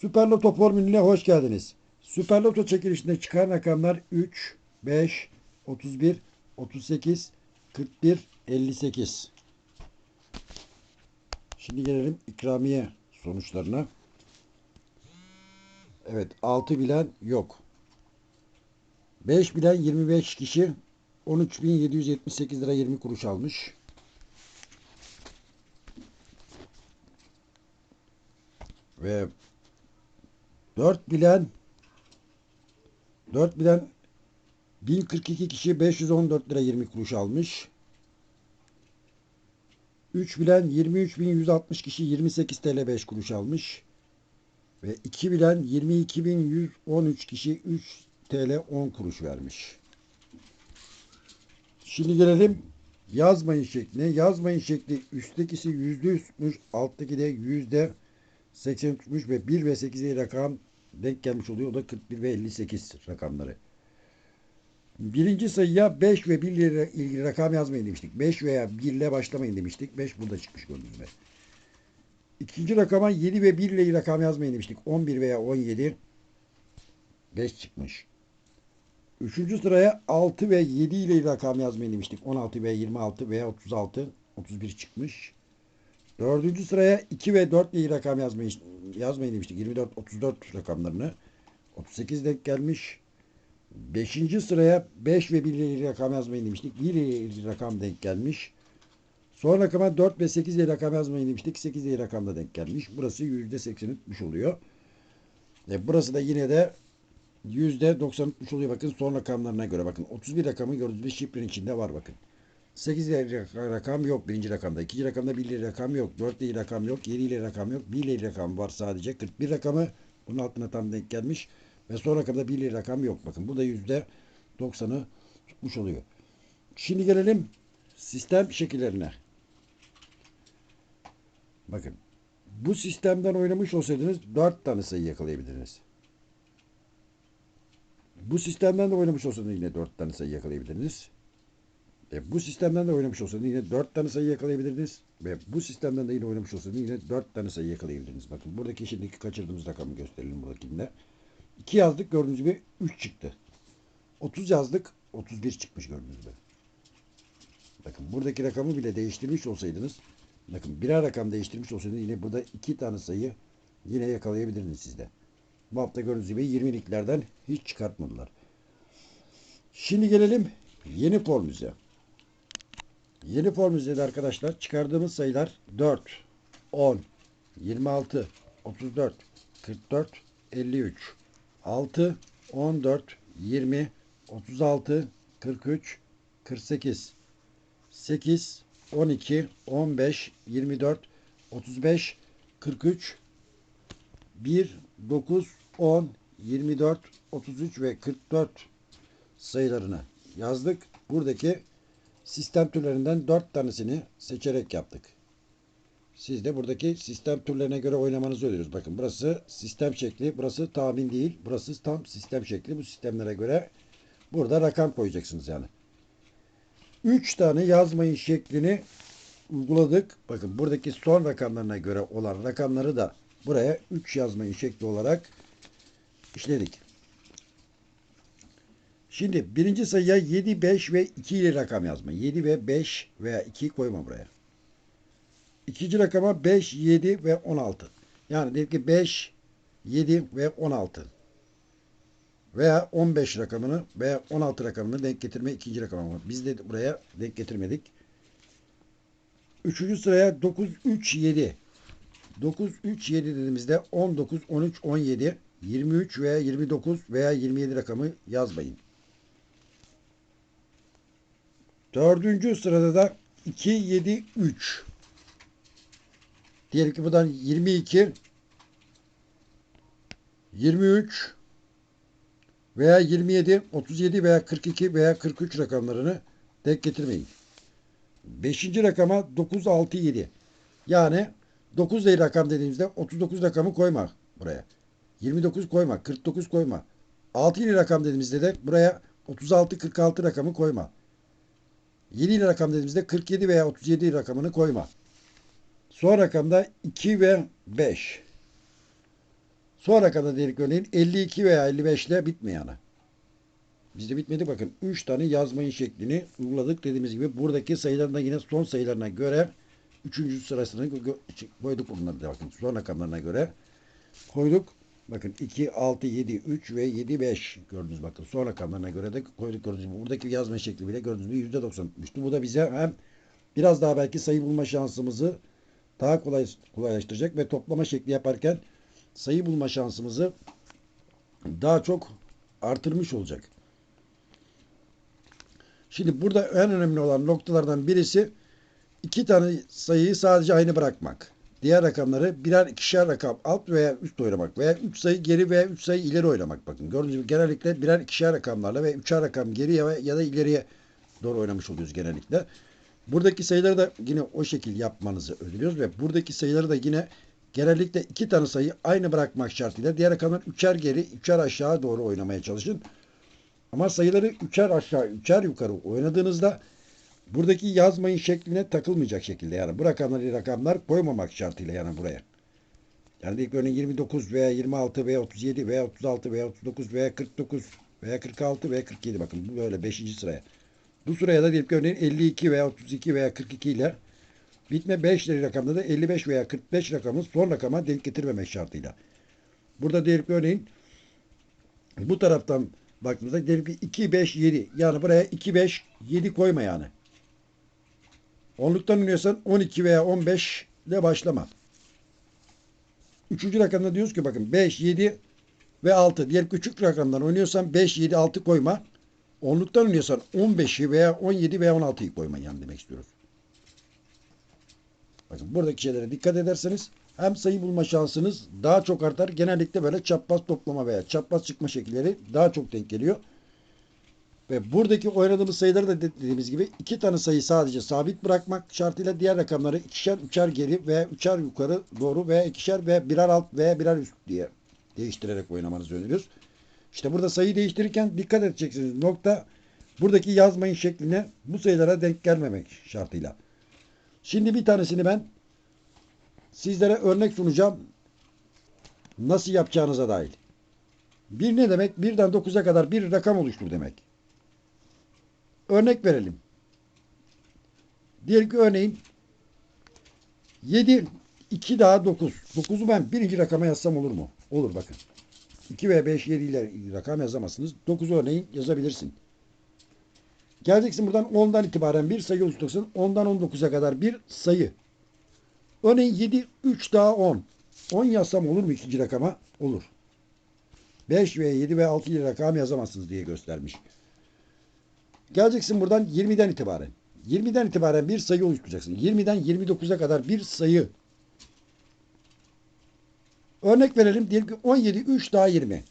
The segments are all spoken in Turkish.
Süper Loto formülüne hoş geldiniz. Süper Loto çekilişinde çıkan rakamlar 3, 5, 31, 38, 41, 58. Şimdi gelelim ikramiye sonuçlarına. Evet 6 bilen yok. 5 bilen 25 kişi 13.778 lira 20 kuruş almış. Ve 4 bilen 4 bilen 1042 kişi 514 lira 20 kuruş almış. 3 bilen 23.160 kişi 28 TL 5 kuruş almış. Ve 2 bilen 22.113 kişi 3 TL 10 kuruş vermiş. Şimdi gelelim yazmayın şekline. Yazmayın şekli üsttekisi yüzde üstmüş, alttaki de yüzde 83'müş ve 1 ve 8'e rakam denk gelmiş oluyor. O da 41 ve 58 rakamları. Birinci sayıya 5 ve 1 ile ilgili rakam yazmayın demiştik. 5 veya 1 ile başlamayın demiştik. 5 burada çıkmış gördüğünüz. İkinci rakama 7 ve 1 ile ilgili rakam yazmayın demiştik. 11 veya 17 5 çıkmış. Üçüncü sıraya 6 ve 7 ile ilgili rakam yazmayın demiştik. 16 ve 26 veya 36 31 çıkmış. Dördüncü sıraya 2 ve 4 ile ilgili rakam yazmayın, yazmayın demiştik. 24 34 rakamlarını. 38 denk gelmiş. Beşinci sıraya 5 ve 1 ile rakam yazmayın demiştik. 1 ile rakam denk gelmiş. Son rakama 4 ve 8 ile rakam yazmayın demiştik. 8 ile rakam da denk gelmiş. Burası %80 tutmuş oluyor. E burası da yine de %90 tutmuş oluyor. Bakın son rakamlarına göre. Bakın 31 rakamı gördüğünüz bir şifrenin içinde var bakın. 8 ile rakam yok birinci rakamda. ikinci rakamda 1 ile rakam yok. 4 ile rakam yok. 7 ile rakam yok. 1 ile rakam var sadece. 41 rakamı bunun altına tam denk gelmiş. Ve son rakamda 1 ile rakam yok. Bakın bu da %90'ı tutmuş oluyor. Şimdi gelelim sistem şekillerine. Bakın. Bu sistemden oynamış olsaydınız 4 tane sayı yakalayabilirdiniz. Bu sistemden de oynamış olsaydınız yine 4 tane sayı yakalayabilirdiniz. E, bu sistemden de oynamış olsaydınız yine 4 tane sayı yakalayabilirdiniz. Ve bu sistemden de yine oynamış olsaydınız yine 4 tane sayı yakalayabilirdiniz. Bakın buradaki şimdiki kaçırdığımız rakamı gösterelim buradakinde. 2 yazdık gördüğünüz gibi 3 çıktı. 30 yazdık 31 çıkmış gördüğünüz gibi. Bakın buradaki rakamı bile değiştirmiş olsaydınız bakın birer rakam değiştirmiş olsaydınız yine burada 2 tane sayı yine yakalayabilirdiniz sizde. Bu hafta gördüğünüz gibi 20'liklerden hiç çıkartmadılar. Şimdi gelelim yeni formüze. Yeni formülde arkadaşlar çıkardığımız sayılar 4, 10, 26, 34, 44, 53, 6, 14, 20, 36, 43, 48, 8, 12, 15, 24, 35, 43, 1, 9, 10, 24, 33 ve 44 sayılarını yazdık. Buradaki sistem türlerinden 4 tanesini seçerek yaptık. Siz de buradaki sistem türlerine göre oynamanızı öneriyoruz. Bakın burası sistem şekli, burası tahmin değil, burası tam sistem şekli. Bu sistemlere göre burada rakam koyacaksınız yani. 3 tane yazmayın şeklini uyguladık. Bakın buradaki son rakamlarına göre olan rakamları da buraya 3 yazmayın şekli olarak işledik. Şimdi birinci sayıya 7, 5 ve 2 ile rakam yazma. 7 ve 5 veya 2 koyma buraya. İkinci rakama 5, 7 ve 16. Yani dedik ki 5, 7 ve 16. Veya 15 rakamını veya 16 rakamını denk getirme ikinci rakama. Biz de buraya denk getirmedik. Üçüncü sıraya 9, 3, 7. 9, 3, 7 dediğimizde 19, 13, 17, 23 veya 29 veya 27 rakamı yazmayın. Dördüncü sırada da 2, 7, 3. Diyelim ki buradan 22, 23 veya 27, 37 veya 42 veya 43 rakamlarını denk getirmeyin. Beşinci rakama 9, 6, 7. Yani 9 değil rakam dediğimizde 39 rakamı koyma buraya. 29 koyma, 49 koyma. 6 ile rakam dediğimizde de buraya 36, 46 rakamı koyma. 7 ile rakam dediğimizde 47 veya 37 rakamını koyma. Son rakamda 2 ve 5. Son rakamda dedik örneğin 52 veya 55 ile bitme yani. Bizde bitmedi bakın. 3 tane yazmayın şeklini uyguladık dediğimiz gibi. Buradaki sayıların da yine son sayılarına göre 3. sırasını gö- koyduk bunları da bakın. Son rakamlarına göre koyduk. Bakın 2, 6, 7, 3 ve 7, 5 gördünüz bakın. Son rakamlarına göre de koyduk gördüğünüz gibi. Buradaki yazma şekli bile gördüğünüz gibi %90 tutmuştu. Bu da bize hem biraz daha belki sayı bulma şansımızı daha kolay kolaylaştıracak ve toplama şekli yaparken sayı bulma şansımızı daha çok artırmış olacak. Şimdi burada en önemli olan noktalardan birisi iki tane sayıyı sadece aynı bırakmak. Diğer rakamları birer ikişer rakam alt veya üst oynamak veya üç sayı geri veya üç sayı ileri oynamak. Bakın gördüğünüz gibi genellikle birer ikişer rakamlarla ve üçer rakam geriye ya da ileriye doğru oynamış oluyoruz genellikle. Buradaki sayıları da yine o şekil yapmanızı öneriyoruz ve buradaki sayıları da yine genellikle iki tane sayı aynı bırakmak şartıyla diğer rakamlar üçer geri, üçer aşağı doğru oynamaya çalışın. Ama sayıları üçer aşağı, üçer yukarı oynadığınızda buradaki yazmayın şekline takılmayacak şekilde yani bu rakamları rakamlar koymamak şartıyla yani buraya. Yani ilk örneğin 29 veya 26 veya 37 veya 36 veya 39 veya 49 veya 46 veya 47 bakın bu böyle 5. sıraya. Bu sıraya da diyelim ki örneğin 52 veya 32 veya 42 ile bitme 5 rakamda da 55 veya 45 rakamı son rakama denk getirmemek şartıyla. Burada diyelim ki örneğin bu taraftan baktığımızda diyelim ki 2, 5, 7. Yani buraya 2, 5, 7 koyma yani. Onluktan iniyorsan 12 veya 15 ile başlama. Üçüncü rakamda diyoruz ki bakın 5, 7 ve 6. Diğer küçük rakamdan oynuyorsan 5, 7, 6 koyma. Onluktan oynuyorsan 15'i veya 17 veya 16'yı koyma yani demek istiyoruz. Bakın buradaki şeylere dikkat ederseniz hem sayı bulma şansınız daha çok artar. Genellikle böyle çapraz toplama veya çapraz çıkma şekilleri daha çok denk geliyor. Ve buradaki oynadığımız sayıları da dediğimiz gibi iki tane sayı sadece sabit bırakmak şartıyla diğer rakamları ikişer, üçer geri ve üçer yukarı doğru veya ikişer ve birer alt veya birer üst diye değiştirerek oynamanızı öneriyoruz. İşte burada sayı değiştirirken dikkat edeceksiniz. Nokta buradaki yazmayın şekline bu sayılara denk gelmemek şartıyla. Şimdi bir tanesini ben sizlere örnek sunacağım. Nasıl yapacağınıza dair. Bir ne demek? Birden 9'a kadar bir rakam oluştur demek. Örnek verelim. Diyelim ki örneğin 7 2 daha 9. 9'u ben birinci rakama yazsam olur mu? Olur bakın. 2 ve 5 7 ile rakam yazamazsınız. 9 örneğin yazabilirsin. Geleceksin buradan 10'dan itibaren bir sayı oluşturursun. 10'dan 19'a kadar bir sayı. Örneğin 7, 3 daha 10. 10 yazsam olur mu ikinci rakama? Olur. 5 ve 7 ve 6 ile rakam yazamazsınız diye göstermiş. Geleceksin buradan 20'den itibaren. 20'den itibaren bir sayı oluşturacaksın. 20'den 29'a kadar bir sayı. Örnek verelim. Diyelim ki 17, 3 daha 20.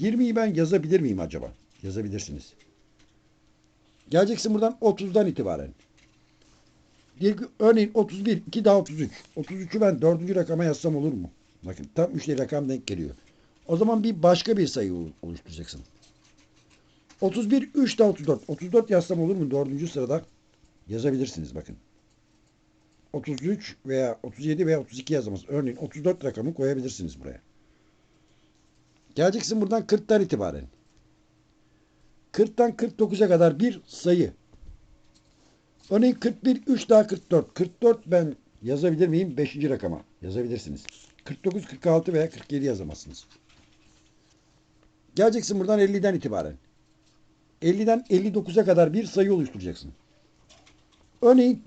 20'yi ben yazabilir miyim acaba? Yazabilirsiniz. Geleceksin buradan 30'dan itibaren. Diyelim ki örneğin 31, 2 daha 33. 33'ü ben dördüncü rakama yazsam olur mu? Bakın tam üçlü rakam denk geliyor. O zaman bir başka bir sayı oluşturacaksın. 31, 3 daha 34. 34 yazsam olur mu? Dördüncü sırada yazabilirsiniz bakın. 33 veya 37 veya 32 yazamaz. Örneğin 34 rakamı koyabilirsiniz buraya. Geleceksin buradan 40'tan itibaren. 40'tan 49'a kadar bir sayı. Örneğin 41, 3 daha 44. 44 ben yazabilir miyim? 5. rakama yazabilirsiniz. 49, 46 veya 47 yazamazsınız. Geleceksin buradan 50'den itibaren. 50'den 59'a kadar bir sayı oluşturacaksın. Örneğin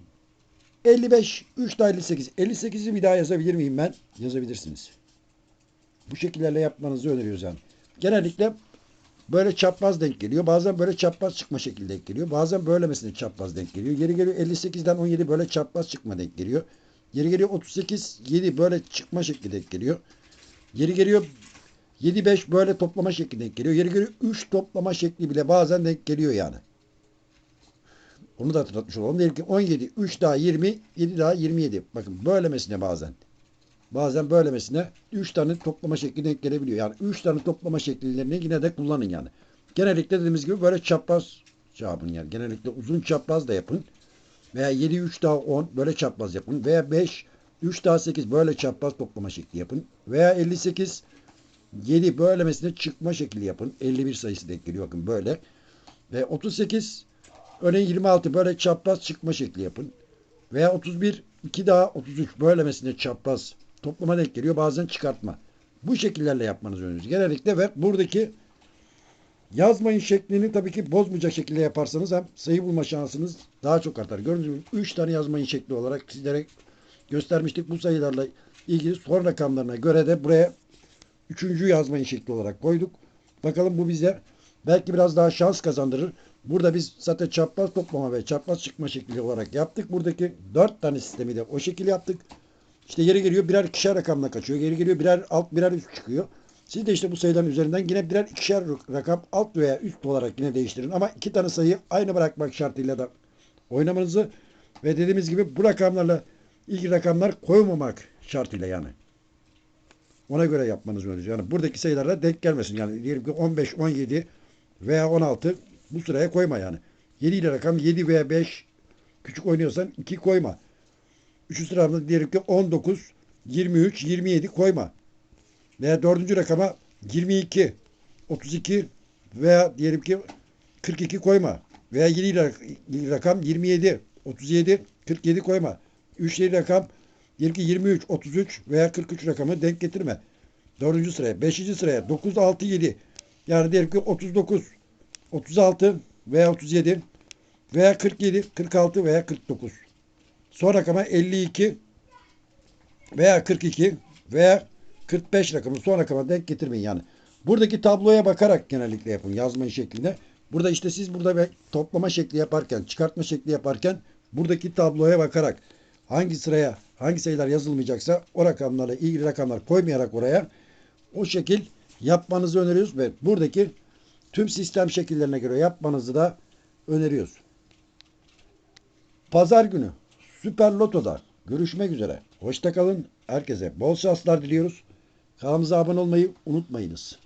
55, 3 daha 58. 58'i bir daha yazabilir miyim ben? Yazabilirsiniz. Bu şekillerle yapmanızı öneriyoruz yani. Genellikle böyle çapraz denk geliyor. Bazen böyle çapraz çıkma şekilde denk geliyor. Bazen böylemesine çapraz denk geliyor. Yeri geliyor 58'den 17 böyle çapraz çıkma denk geliyor. Yeri geliyor 38, 7 böyle çıkma şekli denk geliyor. Yeri geliyor 7, 5 böyle toplama şekli denk geliyor. Yeri geliyor 3 toplama şekli bile bazen denk geliyor yani. Onu da hatırlatmış olalım. Diyelim ki 17, 3 daha 20, 7 daha 27. Bakın böylemesine bazen. Bazen böylemesine 3 tane toplama şekli denk gelebiliyor. Yani 3 tane toplama şekillerini yine de kullanın yani. Genellikle dediğimiz gibi böyle çapraz yapın yani. Genellikle uzun çapraz da yapın. Veya 7, 3 daha 10 böyle çapraz yapın. Veya 5, 3 daha 8 böyle çapraz toplama şekli yapın. Veya 58, 7 bölmesine çıkma şekli yapın. 51 sayısı denk geliyor bakın böyle. Ve 38 örneğin 26 böyle çapraz çıkma şekli yapın. Veya 31 2 daha 33 bölmesine çapraz toplama denk geliyor. Bazen çıkartma. Bu şekillerle yapmanız önemli. Genellikle ve buradaki yazmayın şeklini tabii ki bozmayacak şekilde yaparsanız hem sayı bulma şansınız daha çok artar. Gördüğünüz gibi 3 tane yazmayın şekli olarak sizlere göstermiştik. Bu sayılarla ilgili son rakamlarına göre de buraya üçüncü yazmayın şekli olarak koyduk. Bakalım bu bize belki biraz daha şans kazandırır. Burada biz zaten çapraz toplama ve çapraz çıkma şekli olarak yaptık. Buradaki dört tane sistemi de o şekilde yaptık. İşte geri geliyor birer ikişer rakamla kaçıyor. Geri geliyor birer alt birer üst çıkıyor. Siz de işte bu sayıların üzerinden yine birer ikişer rakam alt veya üst olarak yine değiştirin. Ama iki tane sayıyı aynı bırakmak şartıyla da oynamanızı ve dediğimiz gibi bu rakamlarla ilgili rakamlar koymamak şartıyla yani. Ona göre yapmanız önemli. Yani buradaki sayılara denk gelmesin. Yani diyelim ki 15, 17 veya 16 bu sıraya koyma yani. 7 ile rakam 7 veya 5 küçük oynuyorsan 2 koyma. Üçüncü sırada diyelim ki 19, 23, 27 koyma. Veya dördüncü rakama 22, 32 veya diyelim ki 42 koyma. Veya 7 ile rakam 27, 37, 47 koyma. 3 ile rakam diyelim ki 23, 33 veya 43 rakamı denk getirme. Dördüncü sıraya. Beşinci sıraya 9, 6, 7. Yani diyelim ki 39, 36 veya 37 veya 47, 46 veya 49. Son rakama 52 veya 42 veya 45 rakamı son rakama denk getirmeyin yani. Buradaki tabloya bakarak genellikle yapın yazmayın şeklinde. Burada işte siz burada ve toplama şekli yaparken, çıkartma şekli yaparken buradaki tabloya bakarak hangi sıraya hangi sayılar yazılmayacaksa o rakamlarla ilgili rakamlar koymayarak oraya o şekil yapmanızı öneriyoruz ve buradaki tüm sistem şekillerine göre yapmanızı da öneriyoruz. Pazar günü Süper Loto'da görüşmek üzere. Hoşçakalın. Herkese bol şanslar diliyoruz. Kanalımıza abone olmayı unutmayınız.